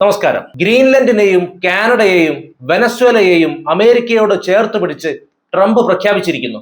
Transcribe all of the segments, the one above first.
നമസ്കാരം. ഗ്രീൻലൻഡിനെയും കാനഡയെയും വെനസ്വേലയെയും അമേരിക്കയോട് ചേർത്ത് പിടിച്ച് ട്രംപ് പ്രഖ്യാപിച്ചിരിക്കുന്നു.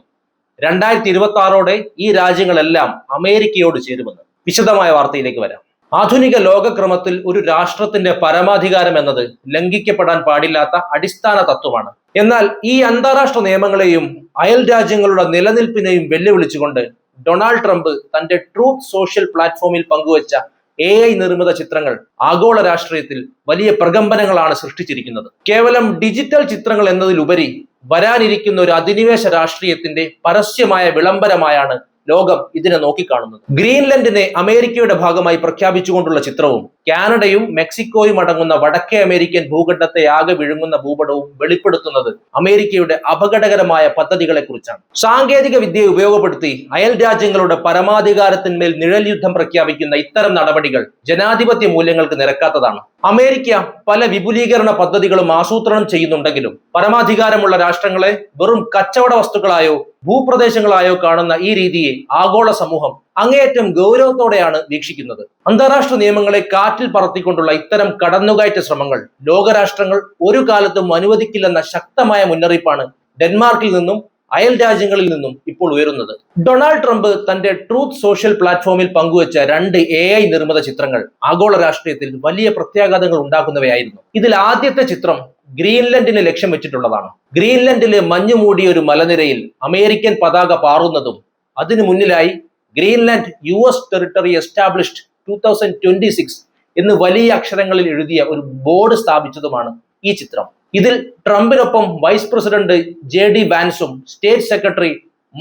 രണ്ടായിരത്തി ഇരുപത്തി ആറോടെ ഈ രാജ്യങ്ങളെല്ലാം അമേരിക്കയോട് ചേരുമെന്ന്. വിശദമായ വാർത്തയിലേക്ക് വരാം. ആധുനിക ലോകക്രമത്തിൽ ഒരു രാഷ്ട്രത്തിന്റെ പരമാധികാരം എന്നത് ലംഘിക്കപ്പെടാൻ പാടില്ലാത്ത അടിസ്ഥാന തത്വമാണ്. എന്നാൽ ഈ അന്താരാഷ്ട്ര നിയമങ്ങളെയും അയൽ രാജ്യങ്ങളുടെ നിലനിൽപ്പിനെയും വെല്ലുവിളിച്ചുകൊണ്ട് ഡൊണാൾഡ് ട്രംപ് തന്റെ ട്രൂത്ത് സോഷ്യൽ പ്ലാറ്റ്ഫോമിൽ പങ്കുവച്ച എ ഐ നിർമ്മിത ചിത്രങ്ങൾ ആഗോള രാഷ്ട്രീയത്തിൽ വലിയ പ്രകമ്പനങ്ങളാണ് സൃഷ്ടിച്ചിരിക്കുന്നത്. കേവലം ഡിജിറ്റൽ ചിത്രങ്ങൾ എന്നതിലുപരി വരാനിരിക്കുന്ന ഒരു അധിനിവേശ രാഷ്ട്രീയത്തിന്റെ പരസ്യമായ വിളംബരമായാണ് ലോകം ഇതിനെ നോക്കിക്കാണുന്നത്. ഗ്രീൻലൻഡിനെ അമേരിക്കയുടെ ഭാഗമായി പ്രഖ്യാപിച്ചുകൊണ്ടുള്ള ചിത്രവും കാനഡയും മെക്സിക്കോയും അടങ്ങുന്ന വടക്കേ അമേരിക്കൻ ഭൂഖണ്ഡത്തെ ആകെ വിഴുങ്ങുന്ന ഭൂപടവും വെളിപ്പെടുത്തുന്നത് അമേരിക്കയുടെ അപകടകരമായ പദ്ധതികളെ കുറിച്ചാണ് സാങ്കേതിക വിദ്യയെ ഉപയോഗപ്പെടുത്തി അയൽ രാജ്യങ്ങളുടെ പരമാധികാരത്തിന്മേൽ നിഴൽ യുദ്ധം പ്രഖ്യാപിക്കുന്ന ഇത്തരം നടപടികൾ ജനാധിപത്യ മൂല്യങ്ങൾക്ക് നിരക്കാത്തതാണ്. അമേരിക്ക പല വിപുലീകരണ പദ്ധതികളും ആസൂത്രണം ചെയ്യുന്നുണ്ടെങ്കിലും പരമാധികാരമുള്ള രാഷ്ട്രങ്ങളെ വെറും കച്ചവട വസ്തുക്കളായോ ഭൂപ്രദേശങ്ങളായോ കാണുന്ന ഈ രീതിയെ ആഗോള സമൂഹം അങ്ങേയറ്റം ഗൗരവത്തോടെയാണ് വീക്ഷിക്കുന്നത്. അന്താരാഷ്ട്ര നിയമങ്ങളെ കാറ്റിൽ പറത്തിക്കൊണ്ടുള്ള ഇത്തരം കടന്നുകയറ്റ ശ്രമങ്ങൾ ലോകരാഷ്ട്രങ്ങൾ ഒരു കാലത്തും അനുവദിക്കില്ലെന്ന ശക്തമായ മുന്നറിയിപ്പാണ് ഡെൻമാർക്കിൽ നിന്നും അയൽ രാജ്യങ്ങളിൽ നിന്നും ഇപ്പോൾ ഉയരുന്നത്. ഡൊണാൾഡ് ട്രംപ് തന്റെ ട്രൂത്ത് സോഷ്യൽ പ്ലാറ്റ്ഫോമിൽ പങ്കുവച്ച രണ്ട് എ ഐ നിർമ്മിത ചിത്രങ്ങൾ ആഗോള രാഷ്ട്രീയത്തിൽ വലിയ പ്രത്യാഘാതങ്ങൾ ഉണ്ടാക്കുന്നവയായിരുന്നു. ഇതിൽ ആദ്യത്തെ ചിത്രം ഗ്രീൻലൻഡിനെ ലക്ഷ്യം വെച്ചിട്ടുള്ളതാണ്. ഗ്രീൻലൻഡിലെ മഞ്ഞു മൂടിയ ഒരു മലനിരയിൽ അമേരിക്കൻ പതാക പാറുന്നതും അതിനു മുന്നിലായി Greenland U S territory established two thousand twenty six എന്ന് വലിയ അക്ഷരങ്ങളിൽ എഴുതിയ ഒരു ബോർഡ് സ്ഥാപിച്ചതുമാണ് ഈ ചിത്രം. ഇതിൽ ട്രംപിനൊപ്പം വൈസ് പ്രസിഡന്റ് ജെ ഡി വാൻസും സ്റ്റേറ്റ് സെക്രട്ടറി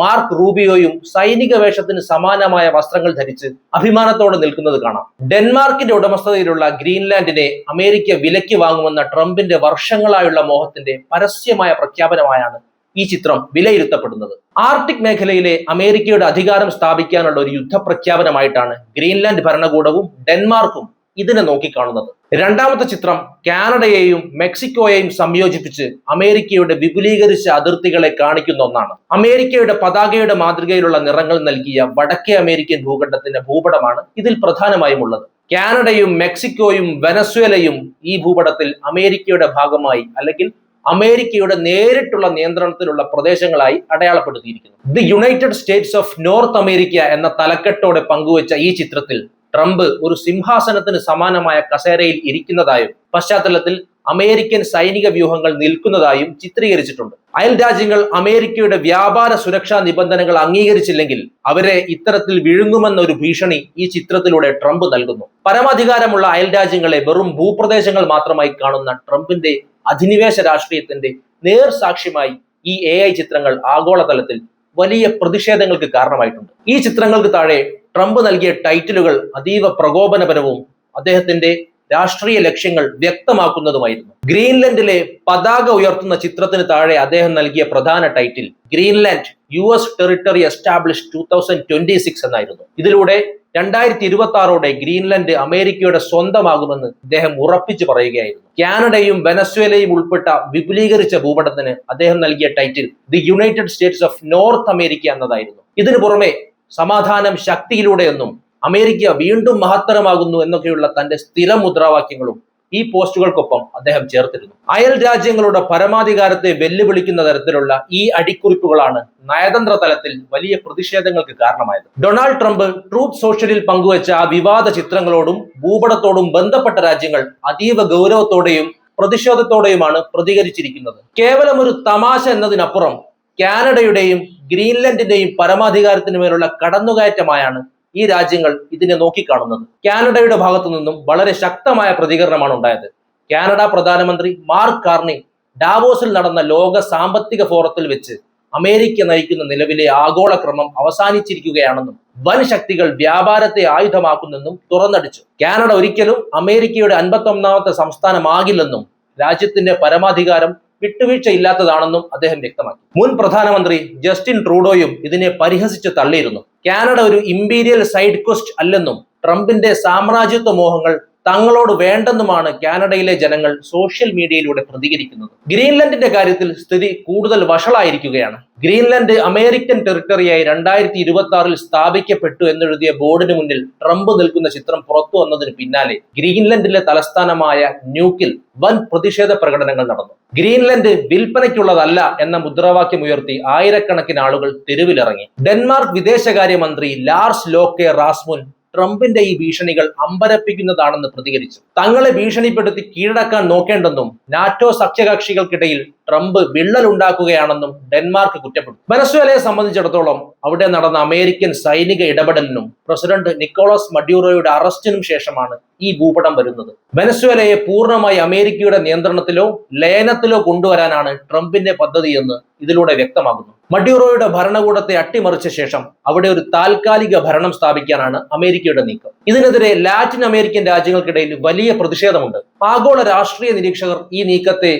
മാർക്ക് റൂബിയോയും സൈനിക വേഷത്തിന് സമാനമായ വസ്ത്രങ്ങൾ ധരിച്ച് അഭിമാനത്തോടെ നിൽക്കുന്നത് കാണാം. ഡെൻമാർക്കിന്റെ ഉടമസ്ഥതയിലുള്ള ഗ്രീൻലാൻഡിനെ അമേരിക്ക വിലയ്ക്ക് വാങ്ങുമെന്ന ട്രംപിന്റെ വർഷങ്ങളായുള്ള മോഹത്തിന്റെ പരസ്യമായ പ്രഖ്യാപനമായാണ് ഈ ചിത്രം വിലയിരുത്തപ്പെടുന്നത്. ആർട്ടിക് മേഖലയിലെ അമേരിക്കയുടെ അധികാരം സ്ഥാപിക്കാനുള്ള ഒരു യുദ്ധപ്രഖ്യാപനമായിട്ടാണ് ഗ്രീൻലാൻഡ് ഭരണകൂടവും ഡെൻമാർക്കും ഇതിനെ നോക്കിക്കാണുന്നത്. രണ്ടാമത്തെ ചിത്രം കാനഡയെയും മെക്സിക്കോയെയും സംയോജിപ്പിച്ച് അമേരിക്കയുടെ വിപുലീകരിച്ച അതിർത്തികളെ കാണിക്കുന്ന ഒന്നാണ്. അമേരിക്കയുടെ പതാകയുടെ മാതൃകയിലുള്ള നിറങ്ങൾ നൽകിയ വടക്കേ അമേരിക്കൻ ഭൂഖണ്ഡത്തിന്റെ ഭൂപടമാണ് ഇതിൽ പ്രധാനമായും ഉള്ളത്. കാനഡയും മെക്സിക്കോയും വെനസ്വേലയും ഈ ഭൂപടത്തിൽ അമേരിക്കയുടെ ഭാഗമായി അല്ലെങ്കിൽ അമേരിക്കയുടെ നേരിട്ടുള്ള നിയന്ത്രണത്തിലുള്ള പ്രദേശങ്ങളായി അടയാളപ്പെടുത്തിയിരിക്കുന്നു. The United States of North America എന്ന തലക്കെട്ടോടെ പങ്കുവച്ച ഈ ചിത്രത്തിൽ ട്രംപ് ഒരു സിംഹാസനത്തിന് സമാനമായ കസേരയിൽ ഇരിക്കുന്നതായും പശ്ചാത്തലത്തിൽ അമേരിക്കൻ സൈനിക വ്യൂഹങ്ങൾ നിൽക്കുന്നതായും ചിത്രീകരിച്ചിട്ടുണ്ട്. അയൽ രാജ്യങ്ങൾ അമേരിക്കയുടെ വ്യാപാര സുരക്ഷാ നിബന്ധനകൾ അംഗീകരിച്ചില്ലെങ്കിൽ അവരെ ഇത്തരത്തിൽ വിഴുങ്ങുമെന്ന ഒരു ഭീഷണി ഈ ചിത്രത്തിലൂടെ ട്രംപ് നൽകുന്നു. പരമാധികാരമുള്ള അയൽ രാജ്യങ്ങളെ വെറും ഭൂപ്രദേശങ്ങൾ മാത്രമായി കാണുന്ന ട്രംപിന്റെ അധിനിവേശ രാഷ്ട്രീയത്തിന്റെ നേർ സാക്ഷ്യമായി ഈ എ ചിത്രങ്ങൾ ആഗോളതലത്തിൽ വലിയ പ്രതിഷേധങ്ങൾക്ക് കാരണമായിട്ടുണ്ട്. ഈ ചിത്രങ്ങൾക്ക് താഴെ ട്രംപ് നൽകിയ ടൈറ്റിലുകൾ അതീവ പ്രകോപനപരവും അദ്ദേഹത്തിന്റെ രാഷ്ട്രീയ ലക്ഷ്യങ്ങൾ വ്യക്തമാക്കുന്നതുമായിരുന്നു. ഗ്രീൻലൻഡിലെ പതാക ഉയർത്തുന്ന ചിത്രത്തിന് താഴെ അദ്ദേഹം നൽകിയ പ്രധാന title Greenland U S territory establish two thousand twenty six എന്നായിരുന്നു. ഇതിലൂടെ രണ്ടായിരത്തി ഇരുപത്തി ആറോടെ ഗ്രീൻലൻഡ് അമേരിക്കയുടെ സ്വന്തമാകുമെന്ന് അദ്ദേഹം ഉറപ്പിച്ചു പറയുകയായിരുന്നു. കാനഡയും വെനസ്വേലയും ഉൾപ്പെട്ട വിപുലീകരിച്ച ഭൂപടത്തിന് അദ്ദേഹം നൽകിയ title the United States of North America എന്നതായിരുന്നു. ഇതിനു പുറമെ സമാധാനം ശക്തിയിലൂടെയെന്നും അമേരിക്ക വീണ്ടും മഹത്തരമാകുന്നു എന്നൊക്കെയുള്ള തന്റെ സ്ഥിര മുദ്രാവാക്യങ്ങളും ഈ പോസ്റ്റുകൾക്കൊപ്പം അദ്ദേഹം ചേർത്തിരുന്നു. അയൽ രാജ്യങ്ങളുടെ പരമാധികാരത്തെ വെല്ലുവിളിക്കുന്ന തരത്തിലുള്ള ഈ അടിക്കുറിപ്പുകളാണ് നയതന്ത്ര തലത്തിൽ വലിയ പ്രതിഷേധങ്ങൾക്ക് കാരണമായത്. ഡൊണാൾഡ് ട്രംപ് ട്രൂത്ത് സോഷ്യലിൽ പങ്കുവച്ച ആ വിവാദ ചിത്രങ്ങളോടും ഭൂപടത്തോടും ബന്ധപ്പെട്ട രാജ്യങ്ങൾ അതീവ ഗൗരവത്തോടെയും പ്രതിഷേധത്തോടെയുമാണ് പ്രതികരിച്ചിരിക്കുന്നത്. കേവലം ഒരു തമാശ എന്നതിനപ്പുറം കാനഡയുടെയും ഗ്രീൻലൻഡിന്റെയും പരമാധികാരത്തിന് മേലുള്ള കടന്നുകയറ്റമായാണ് ഈ രാജ്യങ്ങൾ ഇതിനെ നോക്കിക്കാണുന്നത്. കാനഡയുടെ ഭാഗത്തു നിന്നും വളരെ ശക്തമായ പ്രതികരണമാണ് ഉണ്ടായത്. കാനഡ പ്രധാനമന്ത്രി മാർക്ക് കാർണി ഡാവോസിൽ നടന്ന ലോക സാമ്പത്തിക ഫോറത്തിൽ വെച്ച് അമേരിക്ക നയിക്കുന്ന നിലവിലെ ആഗോള ക്രമം അവസാനിച്ചിരിക്കുകയാണെന്നും വൻ ശക്തികൾ വ്യാപാരത്തെ ആയുധമാക്കുന്നെന്നും തുറന്നടിച്ചു. കാനഡ ഒരിക്കലും അമേരിക്കയുടെ അൻപത്തി ഒന്നാമത്തെ സംസ്ഥാനമാകില്ലെന്നും രാജ്യത്തിന്റെ പരമാധികാരം വിട്ടുവീഴ്ചയില്ലാത്തതാണെന്നും അദ്ദേഹം വ്യക്തമാക്കി. മുൻ പ്രധാനമന്ത്രി ജസ്റ്റിൻ ട്രൂഡോയും ഇതിനെ പരിഹസിച്ച് തള്ളിയിരുന്നു. കാനഡ ഒരു ഇമ്പീരിയൽ സൈഡ് ക്വസ്റ്റ് അല്ലെന്നും ട്രംപിന്റെ സാമ്രാജ്യത്വ മോഹങ്ങൾ തങ്ങളോട് വേണ്ടെന്നുമാണ് കാനഡയിലെ ജനങ്ങൾ സോഷ്യൽ മീഡിയയിലൂടെ പ്രതികരിക്കുന്നത്. ഗ്രീൻലൻഡിന്റെ കാര്യത്തിൽ സ്ഥിതി കൂടുതൽ വഷളായിരിക്കുകയാണ്. ഗ്രീൻലൻഡ് അമേരിക്കൻ ടെറിട്ടറിയായി രണ്ടായിരത്തി ഇരുപത്തി ആറിൽ സ്ഥാപിക്കപ്പെട്ടു എന്നെഴുതിയ ബോർഡിന് മുന്നിൽ ട്രംപ് നിൽക്കുന്ന ചിത്രം പുറത്തു വന്നതിന് പിന്നാലെ ഗ്രീൻലൻഡിലെ തലസ്ഥാനമായ ന്യൂക്കിൽ വൻ പ്രതിഷേധ പ്രകടനങ്ങൾ നടന്നു. ഗ്രീൻലൻഡ് വിൽപ്പനയ്ക്കുള്ളതല്ല എന്ന മുദ്രാവാക്യം ഉയർത്തി ആയിരക്കണക്കിന് ആളുകൾ തെരുവിലിറങ്ങി. ഡെൻമാർക്ക് വിദേശകാര്യമന്ത്രി ലാർസ് ലോക്കെ റാസ്മുൻ ട്രംപിന്റെ ഈ ഭീഷണികൾ അമ്പരപ്പിക്കുന്നതാണെന്ന് പ്രതികരിച്ചു. തങ്ങളെ ഭീഷണിപ്പെടുത്തി കീഴടക്കാൻ നോക്കേണ്ടെന്നും നാറ്റോ സഖ്യകക്ഷികൾക്കിടയിൽ ട്രംപ് വിള്ളൽ ഉണ്ടാക്കുകയാണെന്നും ഡെൻമാർക്ക് കുറ്റപ്പെടുത്തി. വെനസ്വേലയെ സംബന്ധിച്ചിടത്തോളം അവിടെ നടന്ന അമേരിക്കൻ സൈനിക ഇടപെടലിനും പ്രസിഡന്റ് നിക്കോളസ് മഡ്യൂറോയുടെ അറസ്റ്റിനും ശേഷമാണ് ഈ ഭൂപടം വരുന്നത്. വെനസ്വേലയെ പൂർണമായി അമേരിക്കയുടെ നിയന്ത്രണത്തിലോ ലയനത്തിലോ കൊണ്ടുവരാനാണ് ട്രംപിന്റെ പദ്ധതിയെന്ന് ഇതിലൂടെ വ്യക്തമാകുന്നു. മഡ്യൂറോയുടെ ഭരണകൂടത്തെ അട്ടിമറിച്ച ശേഷം അവിടെ ഒരു താൽക്കാലിക ഭരണം സ്ഥാപിക്കാനാണ് അമേരിക്കയുടെ നീക്കം. ഇതിനെതിരെ ലാറ്റിൻ അമേരിക്കൻ രാജ്യങ്ങൾക്കിടയിൽ വലിയ പ്രതിഷേധമുണ്ട്. ആഗോള രാഷ്ട്രീയ നിരീക്ഷകർ ഈ നീക്കത്തെ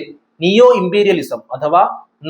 നിയോ ഇമ്പീരിയലിസം അഥവാ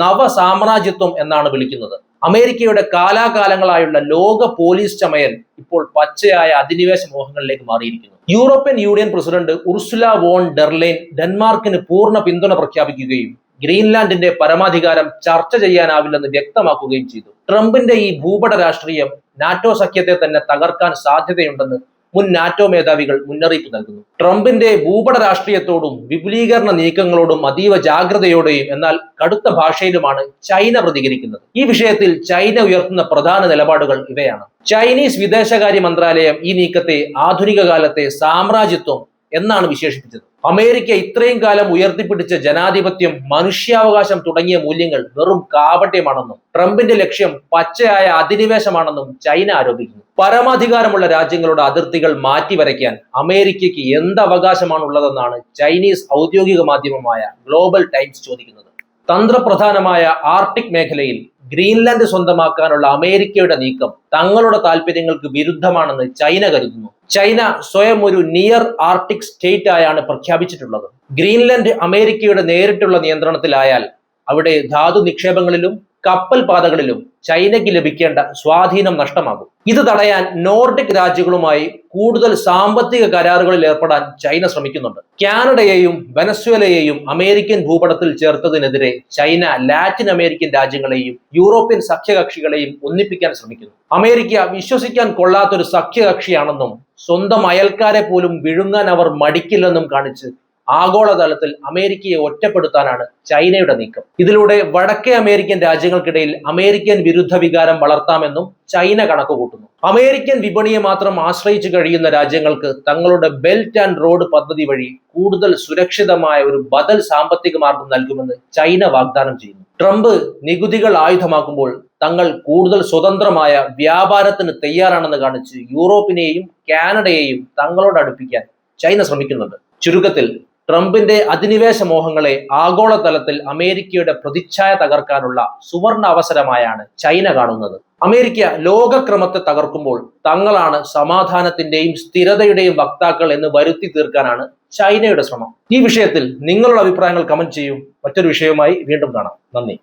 നവ സാമ്രാജ്യത്വം എന്നാണ് വിളിക്കുന്നത്. അമേരിക്കയുടെ കാലാകാലങ്ങളായുള്ള ലോക പോലീസ് ചമയൻ ഇപ്പോൾ പച്ചയായ അധിനിവേശ മോഹങ്ങളിലേക്ക് മാറിയിരിക്കുന്നു. European Union president Ursula von der Leyen ഡെൻമാർക്കിന് പൂർണ പിന്തുണ പ്രഖ്യാപിക്കുകയും ഗ്രീൻലാൻഡിന്റെ പരമാധികാരം ചർച്ച ചെയ്യാനാവില്ലെന്ന് വ്യക്തമാക്കുകയും ചെയ്തു. ട്രംപിന്റെ ഈ ഭൂപട രാഷ്ട്രീയം നാറ്റോ സഖ്യത്തെ തന്നെ തകർക്കാൻ സാധ്യതയുണ്ടെന്ന് മുൻ നാറ്റോ മേധാവികൾ മുന്നറിയിപ്പ് നൽകുന്നു. ട്രംപിന്റെ ഭൂപട രാഷ്ട്രീയത്തോടും വിപുലീകരണ നീക്കങ്ങളോടും അതീവ ജാഗ്രതയോടെയും എന്നാൽ കടുത്ത ഭാഷയിലുമാണ് ചൈന പ്രതികരിക്കുന്നത്. ഈ വിഷയത്തിൽ ചൈന ഉയർത്തുന്ന പ്രധാന നിലപാടുകൾ ഇവയാണ്. ചൈനീസ് വിദേശകാര്യ മന്ത്രാലയം ഈ നീക്കത്തെ ആധുനിക കാലത്തെ സാമ്രാജ്യത്വം എന്നാണ് വിശേഷിപ്പിച്ചത്. അമേരിക്ക ഇത്രയും കാലം ഉയർത്തിപ്പിടിച്ച ജനാധിപത്യം മനുഷ്യാവകാശം തുടങ്ങിയ മൂല്യങ്ങൾ വെറും കാപട്യമാണെന്നും ട്രംപിന്റെ ലക്ഷ്യം പച്ചയായ അധിനിവേശമാണെന്നും ചൈന ആരോപിക്കുന്നു. പരമാധികാരമുള്ള രാജ്യങ്ങളുടെ അതിർത്തികൾ മാറ്റിവരയ്ക്കാൻ അമേരിക്കയ്ക്ക് എന്ത് അവകാശമാണുള്ളതെന്നാണ് ചൈനീസ് ഔദ്യോഗിക മാധ്യമമായ ഗ്ലോബൽ ടൈംസ് ചോദിക്കുന്നത്. തന്ത്രപ്രധാനമായ ആർട്ടിക് മേഖലയിൽ ഗ്രീൻലാൻഡ് സ്വന്തമാക്കാനുള്ള അമേരിക്കയുടെ നീക്കം തങ്ങളുടെ താല്പര്യങ്ങൾക്ക് വിരുദ്ധമാണെന്ന് ചൈന കരുതുന്നു. ചൈന സ്വയം ഒരു നിയർ ആർട്ടിക് സ്റ്റേറ്റ് ആയാണ് പ്രഖ്യാപിച്ചിട്ടുള്ളത്. ഗ്രീൻലാൻഡ് അമേരിക്കയുടെ നേരിട്ടുള്ള നിയന്ത്രണത്തിലായാൽ അവിടെ ധാതു നിക്ഷേപങ്ങളിലും കപ്പൽ പാതകളിലും ചൈനയ്ക്ക് ലഭിക്കേണ്ട സ്വാധീനം നഷ്ടമാകും. ഇത് തടയാൻ നോർഡിക് രാജ്യങ്ങളുമായി കൂടുതൽ സാമ്പത്തിക കരാറുകളിൽ ഏർപ്പെടാൻ ചൈന ശ്രമിക്കുന്നുണ്ട്. കാനഡയെയും വെനസ്വേലയെയും അമേരിക്കൻ ഭൂപടത്തിൽ ചേർത്തതിനെതിരെ ചൈന ലാറ്റിൻ അമേരിക്കൻ രാജ്യങ്ങളെയും യൂറോപ്യൻ സഖ്യകക്ഷികളെയും ഒന്നിപ്പിക്കാൻ ശ്രമിക്കുന്നു. അമേരിക്ക വിശ്വസിക്കാൻ കൊള്ളാത്തൊരു സഖ്യകക്ഷിയാണെന്നും സ്വന്തം അയൽക്കാരെ പോലും വിഴുങ്ങാൻ അവർ മടിക്കില്ലെന്നും കാണിച്ച് ആഗോളതലത്തിൽ അമേരിക്കയെ ഒറ്റപ്പെടുത്താനാണ് ചൈനയുടെ നീക്കം. ഇതിലൂടെ വടക്കേ അമേരിക്കൻ രാജ്യങ്ങൾക്കിടയിൽ അമേരിക്കൻ വിരുദ്ധ വികാരം വളർത്താമെന്നും ചൈന കണക്കുകൂട്ടുന്നു. അമേരിക്കൻ വിപണിയെ മാത്രം ആശ്രയിച്ചു കഴിയുന്ന രാജ്യങ്ങൾക്ക് തങ്ങളുടെ ബെൽറ്റ് ആൻഡ് റോഡ് പദ്ധതി വഴി കൂടുതൽ സുരക്ഷിതമായ ഒരു ബദൽ സാമ്പത്തിക മാർഗം നൽകുമെന്ന് ചൈന വാഗ്ദാനം ചെയ്യുന്നു. ട്രംപ് നികുതികൾ ആയുധമാക്കുമ്പോൾ തങ്ങൾ കൂടുതൽ സ്വതന്ത്രമായ വ്യാപാരത്തിന് തയ്യാറാണെന്ന് കാണിച്ച് യൂറോപ്പിനെയും കാനഡയെയും തങ്ങളോട് അടുപ്പിക്കാൻ ചൈന ശ്രമിക്കുന്നുണ്ട്. ചുരുക്കത്തിൽ ട്രംപിന്റെ അധിനിവേശ മോഹങ്ങളെ ആഗോളതലത്തിൽ അമേരിക്കയുടെ പ്രതിച്ഛായ തകർക്കാനുള്ള സുവർണ അവസരമായാണ് ചൈന കാണുന്നത്. അമേരിക്ക ലോകക്രമത്തെ തകർക്കുമ്പോൾ തങ്ങളാണ് സമാധാനത്തിന്റെയും സ്ഥിരതയുടെയും വക്താക്കൾ എന്ന് വരുത്തി തീർക്കാനാണ് ചൈനയുടെ ശ്രമം. ഈ വിഷയത്തിൽ നിങ്ങളുടെ അഭിപ്രായങ്ങൾ കമന്റ് ചെയ്യൂ. മറ്റൊരു വിഷയവുമായി വീണ്ടും കാണാം. നന്ദി.